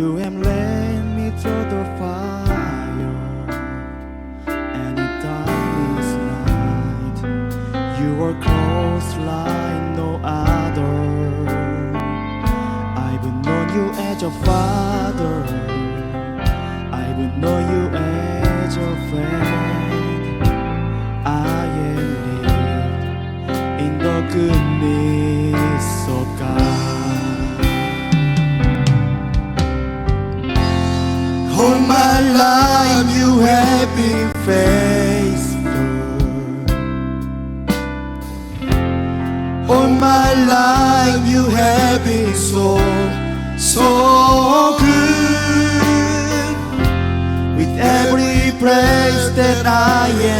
You have led me to the fire and darkest night. You are close like no other. I've known you as your father. I've known you as your friend. All my life you have been faithful. All my life you have been so, so good. With every praise that I am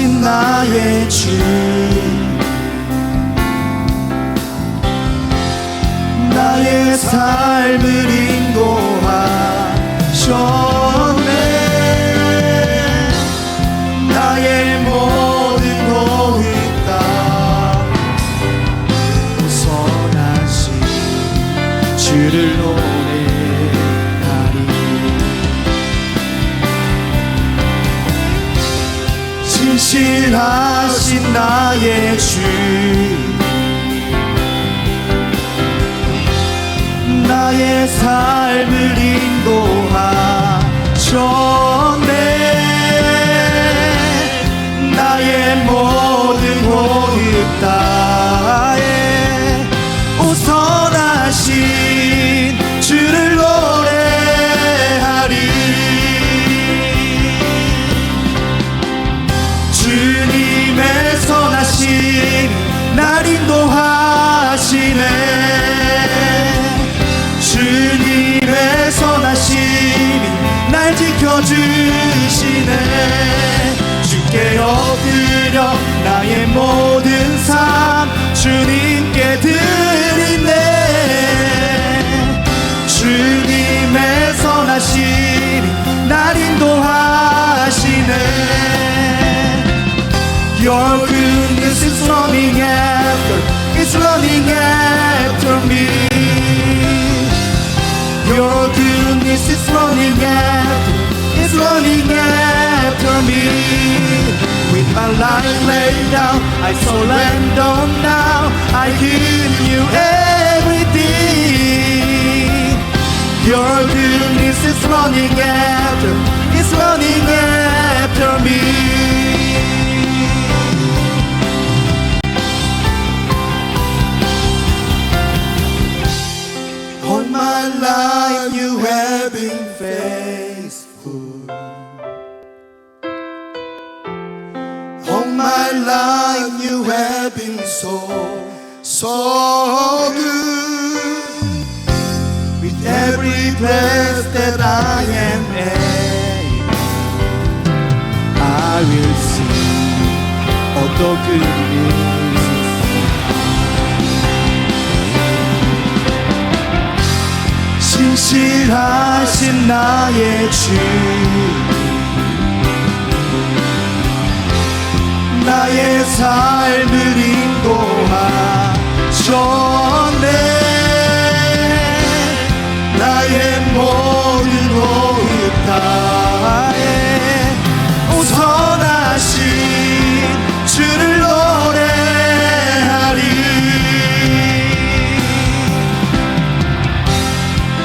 하신 나의 주. 나의 삶을 인도하셨네. 나의 모든 고입 다 선하신 주를 노 신실하신 나의 주. 나의 삶을 인도하셨 주시네 주께 엎드려 나의 모든 삶 주님께 드리네 주님의 선하심이 날 인도하시네 Your goodness is running after, it's running after me. Your goodness is running after, running after me. With my life laid down, I surrender now. I give you everything. Your goodness is running after, it's running after me. All my life you have been faithful. So, so good. With every breath that I am able, I will sing of the goodness 신실하신 나의 주 나의 삶을 인도하셨네 나의 모든 호흡 다해 선하신 주를 노래하리.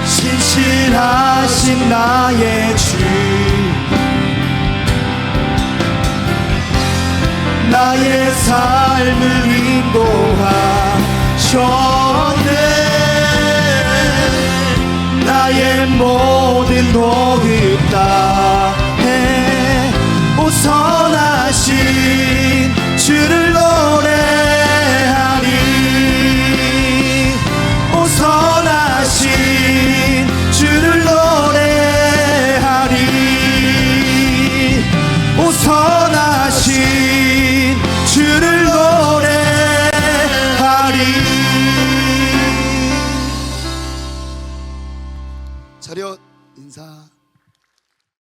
신실하신 나의 주. 나의 삶을 인도하셨네. 나의 모든 도입 다해. 우선하신 주를